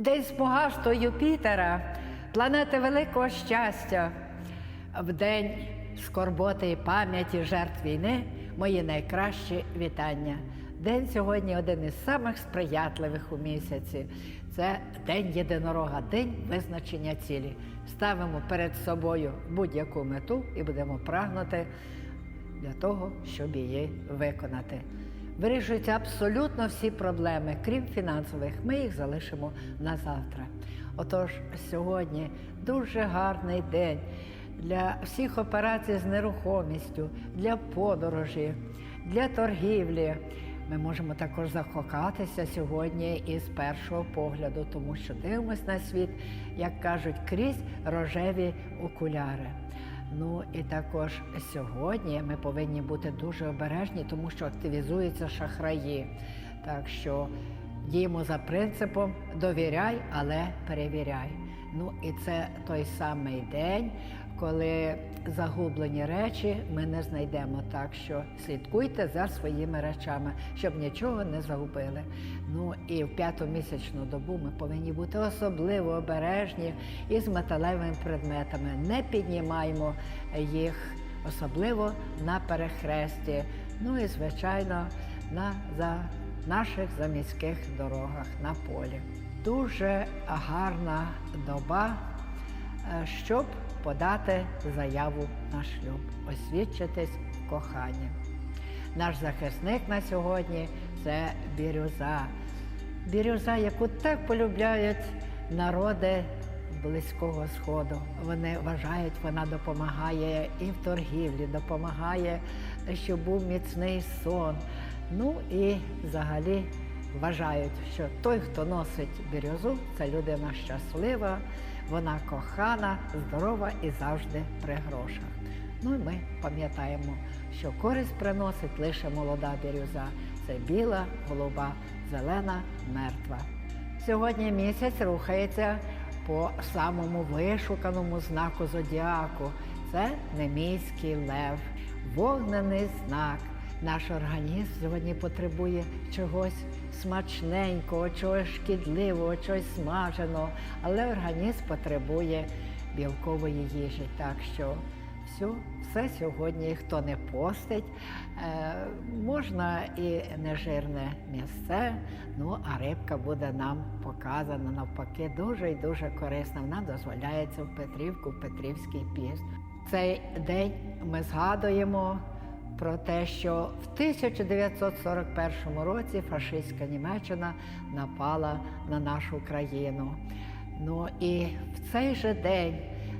День смугастого Юпітера, планети великого щастя, в день скорботи і пам'яті жертв війни мої найкращі вітання. День сьогодні один із самих сприятливих у місяці. Це День єдинорога, день визначення цілі. Ставимо перед собою будь-яку мету і будемо прагнути для того, щоб її виконати. Вирішуються абсолютно всі проблеми, крім фінансових. Ми їх залишимо на завтра. Отож, сьогодні дуже гарний день для всіх операцій з нерухомістю, для подорожі, для торгівлі. Ми можемо також закохатися сьогодні із першого погляду, тому що дивимось на світ, як кажуть, крізь рожеві окуляри. Ну і також сьогодні ми повинні бути дуже обережні, тому що активізуються шахраї. Так що діємо за принципом довіряй, але перевіряй. Ну і це той самий день, коли загублені речі ми не знайдемо. Так що слідкуйте за своїми речами, щоб нічого не загубили. Ну і в п'яту місячну добу ми повинні бути особливо обережні із металевими предметами. Не піднімаємо їх, особливо на перехресті. Ну і звичайно на за наших заміських дорогах на полі. Дуже гарна доба, е, щоб подати заяву на шлюб, освідчитись в. Наш захисник на сьогодні це бірюза. Бірюза, яку так полюбляють народи Близького Сходу. Вони вважають, вона допомагає і в торгівлі, допомагає, щоб був міцний сон. Ну і взагалі вважають, що той, хто носить бірюзу, це людина щаслива, вона кохана, здорова і завжди при грошах. Ну і ми пам'ятаємо, що користь приносить лише молода бірюза. Це біла, голуба, зелена, мертва. Сьогодні місяць рухається по самому вишуканому знаку зодіаку. Це немійський лев, вогнений знак. Наш організм сьогодні потребує чогось смачненького, чогось шкідливого, чогось смаженого, але організм потребує білкової їжі. Так що все, все сьогодні, хто не постить, е, можна і нежирне м'ясце, ну а рибка буде нам показана навпаки дуже і дуже корисна. Вона дозволяється в Петрівку, в Петрівський піст. Цей день ми згадуємо про те, що в 1941 році фашистська Німеччина напала на нашу країну. Ну і в цей же день,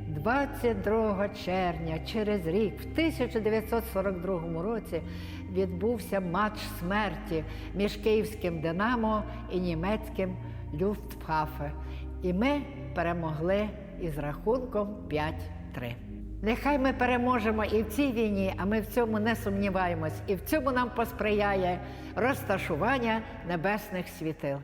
22 червня, через рік, в 1942 році, відбувся матч смерті між київським Динамо і німецьким Люфтваффе. І ми перемогли із рахунком 5-3. Нехай ми переможемо і в цій війні, а ми в цьому не сумніваємось. І в цьому нам посприяє розташування небесних світил.